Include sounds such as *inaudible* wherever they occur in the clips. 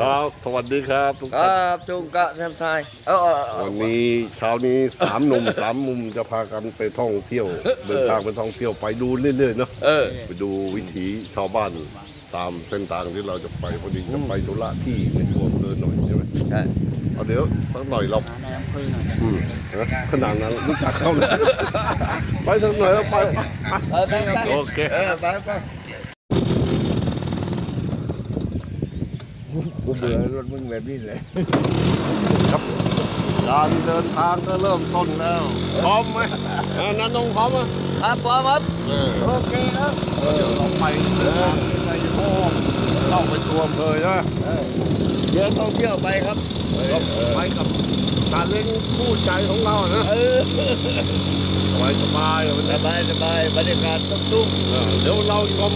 ครับ สวัสดีครับทุกคท่ารันบจุงกะแซมไซเออเออเออวันนี้เช้านี้สามหนุ่ม สามมุมจะพากันไปท่องเที่ยว เดินทางไปท่องเที่ยวไปดูเรื่อยๆเนาะเออ ไปดูวิถีชาวบ้านตามเส้นทางที่เราจะไปพอดีจะไปธุระที่ในตัวอำเภอหน่อยใช่ไหมใช่ เอาเดี๋ยวสักหน่อยเราในอำเภอหน่อยนะอืมนะขนาดนั้นรู้จักเขาเลย ไปสักหน่อยแล้วไป เออไปไปโอเค เออไปไป กูเบื่อรถมึงแบบนี้เลยครับการเดินทางก็เริ่มต้นแล้วพร้อมไหมเออนันนงพร้อมไหมครับพร้อมครับเออโอเคครับเดี๋ยวเราไปเดินทางในโอ้เข้าไปตัวอำเภอใช่ไหมเออเดินท่องเที่ยวไปครับก็ไปกับซาเล้งคู่ใจของเราอะนะเออสบายสบายๆมันสจะบายสบายบรรยากาศตุ้มเออเดี๋ยวเราชม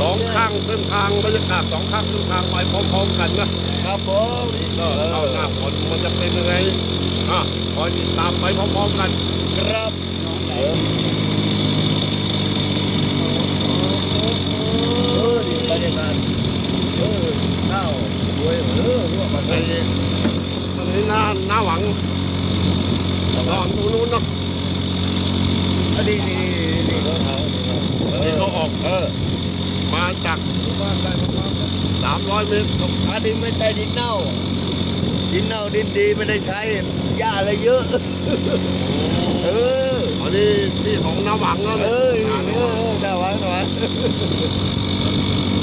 สองข้างเส้นทางบรรยากาศสองข้างเส้นทางไปพร้อมๆกันนะครับผมก็เข้าหน้าฝนมันจะเป็นยังไงอะคอยติดตามไปพร้อมๆกัน ครับ น้องใหญ่ เออเออนี่บรรยากาศเออข้าวสวยเออรู้ว่ามัน ในตรงนี้หน้าหน้าหวังตอนนู้นๆเนาะ อันนี้นี่นี่เขาเขา นี่เขาออก เออ มาจาก บ้านได้ประมาณ 300เมตรอันนี้ไม่ใช่ดินเน่า ดินเน่าดินดีไม่ได้ใช้หญ้าอะไรเยอะ เอออันนี้ที่ของน้าหวังแล้วเอนะอเออเออน่าหวังน่าหวัง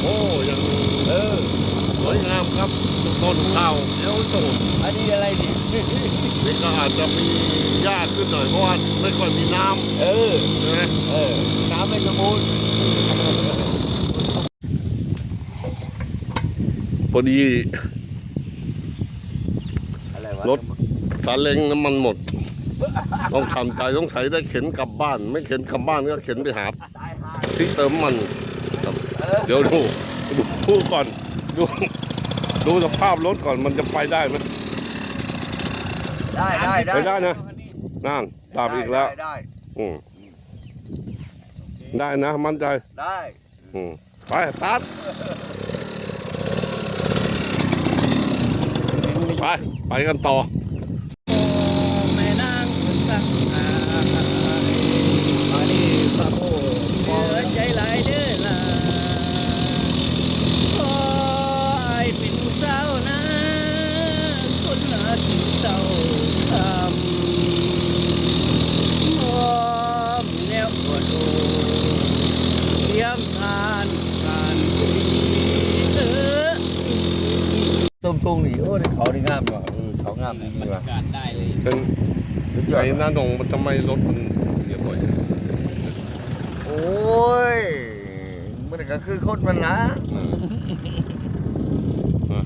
โอ้ยังเออสวยงามครับต้นข้าวเดี๋ยวโตอันนี้อะไรดินี่ก็อาจจะมียากขึ้นหน่อยเพราะว่าไม่ค่อยมีน้เออำใช่ไหมเออน้ำไม่สมบูรณ์ พอดีอะไรวะรถสาเล้งน้ำมันหมด ต้องทำใจต้องใช้ได้เข็นกลับบ้าน ไม่เข็นกลับบ้านก็เข็นไปหาที่เติมมันครับเดี๋ยวดูดูดูก่อนดูดูสภาพรถก่อนมันจะไปได้ไหมได้ได้ได้ไปได้นะนั่นตามอีกแล้วได้ได้อืมได้นะ มั่นใจ ได้ อืมไปตัด ไป ไปกันต่อ แม่นางสักอา อันนี้พระโอ้ เหลือใจหลายเด้อล่ะขอไอายเป็นสาวนะคนละที่เศร้าทำมอมแนวปวดโอเตรียมทานการคุยเออ ตุ้มตุ้มนี่โอ้นี่เขานี่งามว่ะเออเขางามจริงบรรว่ะยากาศได้เลยเป็นสุดยอไอ้ดหน้าหนงมันทำไมรถมันเสียบ่อยโอ้ยมันก็คือคนมันละอืมอะ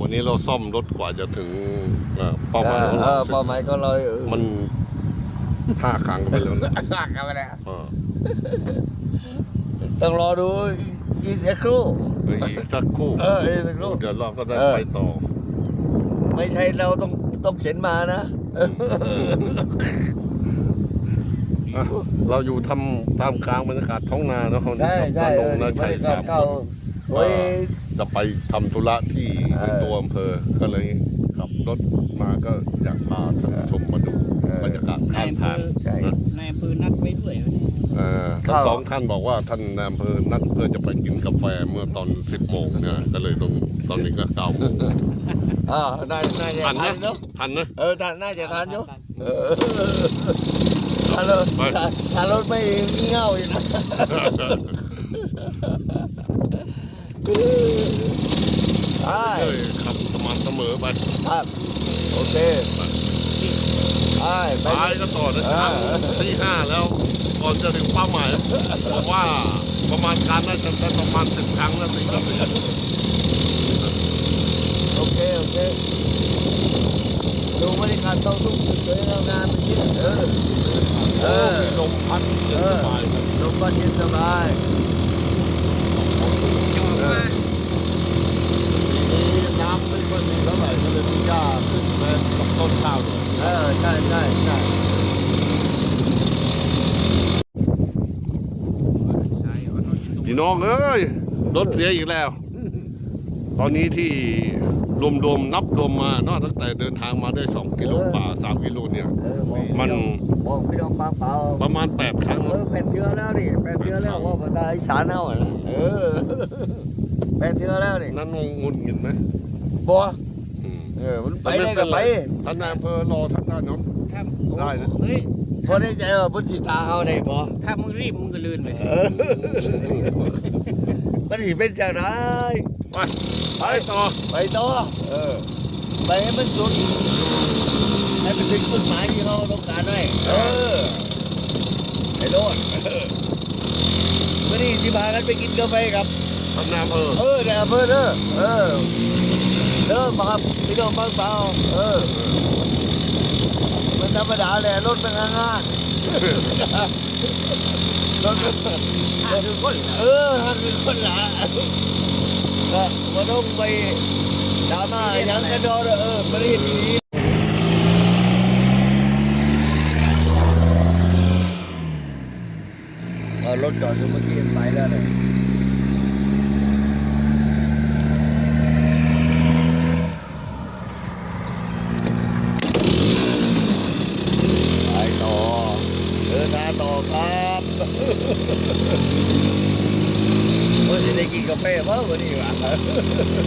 วันนี้เราซ่อมรถกว่าจะถึงอ่าเป้าหมายของเอเราอเป้าหมายก็เลยเออมันห้าครั้งไปแล้วนะหักกันไปแล้วอ่าต้องรอดูอีกสักครู่อีกสักครู่เอออีกสักครู่เดี๋ยวเราก็ได้เออ ไปต่อ ไม่ใช่เราต้องต้องเข็นมานะอะเราอยู่ทำตามกลางบรรยากาศท้องนาเนาะเขาใช่ใช่ลเองอและบรชัยรยากาสาศมคเข้านสวยจะไปทำธุระที่เออตัวอำเภอก็เลยขับรถมาก็อยากพาท่านผู้ชมมาดูเออ บรรยากาศข้างทาง ใช่ ทั้งเข้าสองท่านบอกว่าท่านนายอำเภอนัดเพื่อจะไปกินกาแฟเมื่อตอน10โมงนะก็เลยต้องตอนนี้ก็9โมงอ่าน่าน่าจะทันทันะนเนาะทันนะ เออทันน่าจะทันอยู่เออถ้ารถไป ถ้าถ้ารถไม่มีเงาอยู่นะใช่เอ้ยขับสม่ำเสมอไปครับโอเคใช่ไปตายก็ต่อนะครั้งเออที่ห้าแล้ว ก่อนจะถึงเป้าหมายบอกว่าประมาณการน่าจะได้ประมาณสิบครั้งนะสิครับโอเค โอเค ดูบรรยากาศต้องทุ่งสวยงามเป็นที่เออเออมีลมพัดเย็นสบายครับลมก็เย็นสบายจอดมาทีนี้น้ำไม่ค่อยมีเท่าไหร่ก็เลยมีหญ้าขึ้นมากับต้นข้าวด้วยเออ ใช่ใช่ใช่ พี่น้องเอ้ยรถเสียอีกแล้ว ตอนนี้ที่รวมๆนับรวมมาเนาะตั้งแต่เดินทางมาได้ 2 กิโลกว่า3กิโลเนี่ยเออบอกมันบอกพี่น้องปากเปล่าประมาณ 8 ครั้งเออเป็นเทือแล้วนี่เป็นเทือแล้วว่าภาษาอีสานเอาอะนะเออเป็นเทือแล้วนี่นั้นงงุนงินไหมบัวอืมเออมันไปได้ก็ไปท่านนายอำเภอรอท่านได้เนาะถ้าได้นะเฮ้ย พอได้ใจว่าพุทธิตาเอาได้บ่ ถ้ามึงรีบมึงก็ลื่นไปเออมันสิเป็นจากไหนไปไปต่อไปต่อเออไปให้มันสุดให้มันถึงจุดหมายที่เราต้องการไว้เออไอ้โดนวันนี้สิพากันไปกินกาแฟกับท่านนายอำเภอเออเดี๋ยวเพื่อนเด้อเออเด้อมาครับพี่น้องบางเปล่าเออมัน ธรรมดาแหละรถมันห่างๆรถมันคนเออทางคือคนละก็มาต้องไปดราม่าอย่างกันดอเออไม่ได้ดีรถจอดอยู่เมื่อกี้ไปแล้วเลย Yeah. *laughs*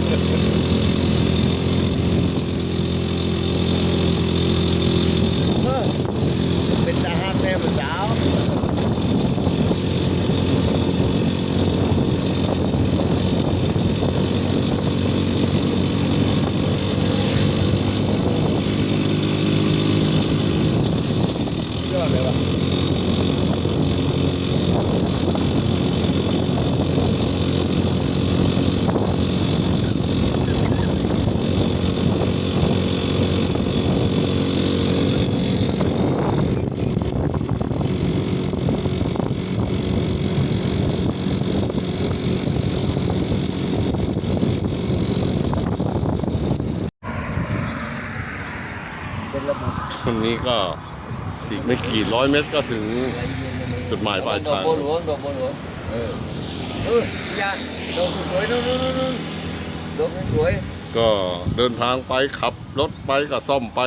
อีกไม่กี่ร้อยเมตรก็ถึงจุดหมายปลายทางดอกบัวหลวงดอกบัวหลวงเออเอออย่าดอกสวยๆนู่นนู่นดอกสวยก็เดินทางไปขับรถไปก็ซ่อมไป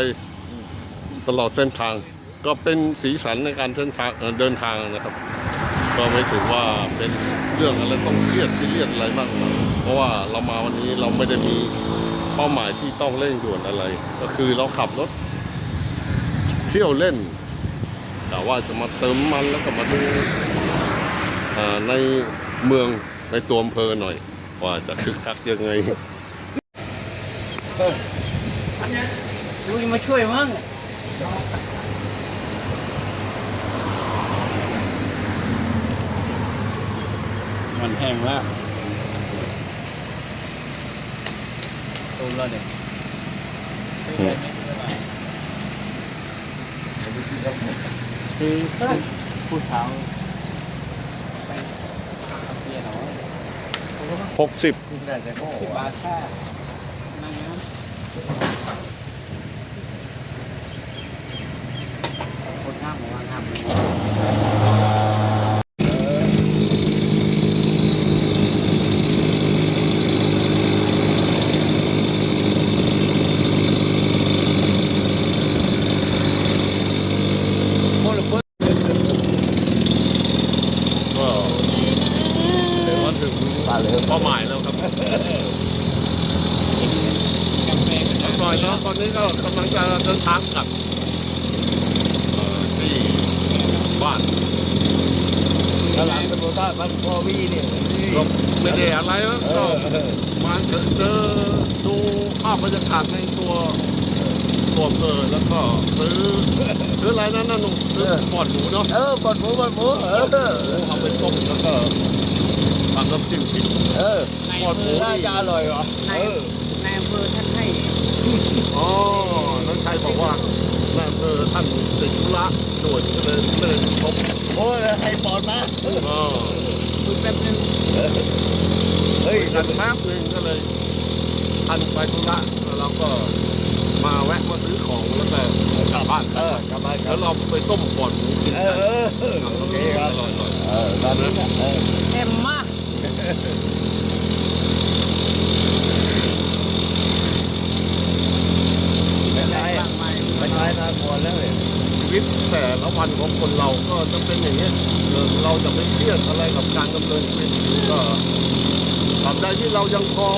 ตลอดเส้นทาง ก็เป็นสีสันในการเส้นทางเดินทางนะครับ ก็ไม่ถือว่าเป็นเรื่องอะไรต้องเครียดที่เรียดอะไรมากมายเพราะว่าเรามาวันนี้เราไม่ได้มีเป้าหมายที่ต้องเร่งด่วนอะไร ก็คือเราขับรถเที่ยวเล่น แต่ว่าจะมาเติมน้ำมันแล้วก็มาดูอ่าในเมืองในตัวอำเภอหน่อย ว่าจะคึกคักยังไงกูจะมาช่วยมึงมันแห้งแล้วตูมแล้วเนี่ย ซื้อผู้สาวไปเอาเบียร์หน่อยหกสิบๆคุณน่าจะโง่สิบบาทค่านั่งน้ำคนงามของว่างาม呃โคตรเพิ่น ก็เดี๋ยวว่าถึง ปลาเลยเป้าหมายแล้วครับกาแฟกันเรียบร้อยแล้วตอนนี้ก็กำลังจะเดินทางกลับเอ่อที่บ้านตลาดตำรวจท่าพันพอวีเนี่ยก็ไม่ได้อะไรแล้วเอก็อเออมาเจอเจอดูภาพบรรยากาศในตัวตัวอำเภอแล้วก็ซื้อซื้ออะไรนั่นน่ะหนุ่มซื้อปอดหมูเนาะเออปอดหมูปอดหมูเออเอาไปต้มแล้วก็ ทำน้ำจิ้มกินเออในปอดหมูน่าจะอร่อยว่ะในเออในอำเภอท่านให้อ๋อน้องชายบอกว่าแม่อำเภอท่านติดธุระด่วนก็เลยไม่ได้พบโอ้ยให้ปอดมาอ๋อคุยแป๊บนึงเฮ้ยกันแป๊บหนึงก็เลยท่านไปธุระแล้วเราก็มาแวะมาซื้อของแล้วก็กลับบ้านเออกลับบ้านคแล้รัวบเราไปต้มปอดหมูกินเออเออเออโอเคครับอร่อยอร่อยเออตอนนี้ ไม่ใช่ไม่ใช่นะพอแล้วเลยชีวิตแต่ละวันของคนเราก็จะเป็นอย่างนี้ยเราจะไม่เครียดอะไรกับการดำเนินชีวิตก็ตราบใดที่เรายังพอ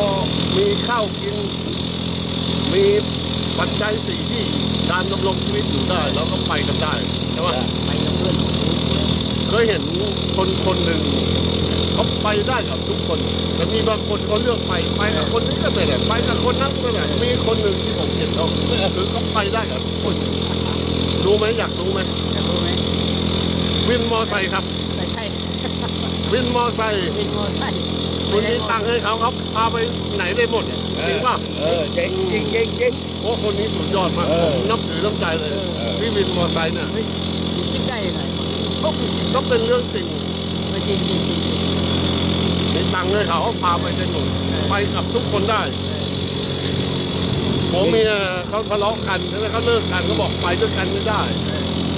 มีข้าวกิน มีปัจจัยสี่ที่การดำรงชีวิตอยู่ได้เราก็ไปกันได้ใช่ไหมเคยเห็นคนคนหนึ่ง ไปได้กับทุกคน แต่มีบางคนเขาเลือกไปไปกับคนนี้ก็ไม่ได้ไปกับคนนั้นก็ไม่ได้มีคนหนึ่งที่ผมเห็นเขาคือเขาไปได้กับทุกคนรู้ไหมอยากรู้ไหมจะรู้ไหมวินมอไซค์ครับไม่ใช่วินมอไซค์เป็นมอไซค์คุณมีตังค์ให้เขาเขาพาไปไหนได้หมดจริงป่ะเออเจ๊งจริงจริงจริงโอ้คนนี้สุดยอดมากเออนับถือน้ำใจเลยเออพี่วินมอไซค์เนี่ยคิดได้ยังไงก็เป็นเรื่องจริงไม่จริงจริงจริงมีตังค์ให้เขาเขาพาไปได้หมดไปกับทุกคนได้ผัวเมียเขาทะเลาะกันแล้วเขาเลิกกันก็บอกไปด้วยกันไม่ได้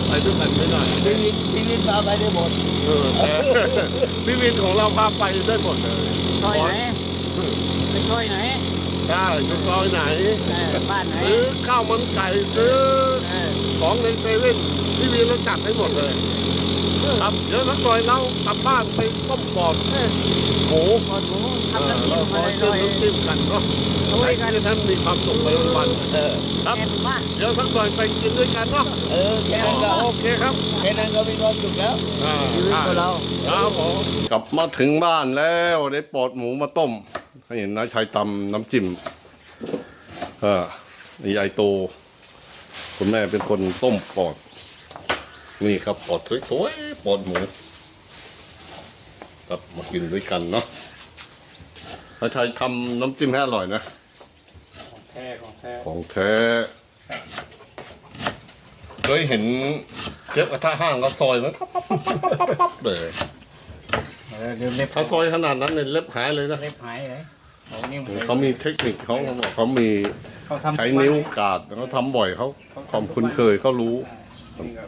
ไปด้วยกันไม่ได้ชีวิตชีวิตพาไปได้หมดเออแต่พี่วินของเราพาไปได้หมดเลยซอยไหนไปซอยไหนได้อยู่ซอยไหนเออบ้านไหนซื้อข้าวมันไก่ซื้อเออของในเซเว่นพี่วินเราจัดให้หมดเลย ครับเดี๋ยวนักซอยเรากลับบ้านไปต้มปอดเออหมูปอดหมูเอทำอน้ำจิ้มขมาอเลยเชิญเลยน้ำจิ้มกันเนาะช่วยกันให้ท่านมีความสุขไปวันเออครับเดี๋ยวนักซอยไปกินด้วยกันเนาะเออแค่นั้นก็โอเคครับแค่นั้นก็มีความสุขแล้วอ่าชีวิตของเราครับผมกลับมาถึงบ้านแล้วได้ปอดหมูมาต้มให้เห็นน้าชายตำน้ำจิ้มเออนี่ยายโต คุณแม่เป็นคนต้มปอด นี่ครับปอดสวยๆปอดหมูครับมากินด้วยกันเนาะน้าชายทำน้ำจิ้มให้อร่อยนะ ของแท้ของแท้ของแท้ เคยเห็นเชฟกระทะห้างก็ซอยมันปั๊บปั๊บปั๊บปั๊บปั๊บปั๊บเลยเดี๋ยวเล็บถ้าซอยขนาดนั้นเนี่ยเล็บหายเลยนะเล็บหายเลยเขานิ้วเขามีเทคนิคเขาเขาบอกเขามีเขาทำใช้นิ้วกาดเขาทำบ่อยเขาความคุ้นเคยเขารู้ นี่ครับ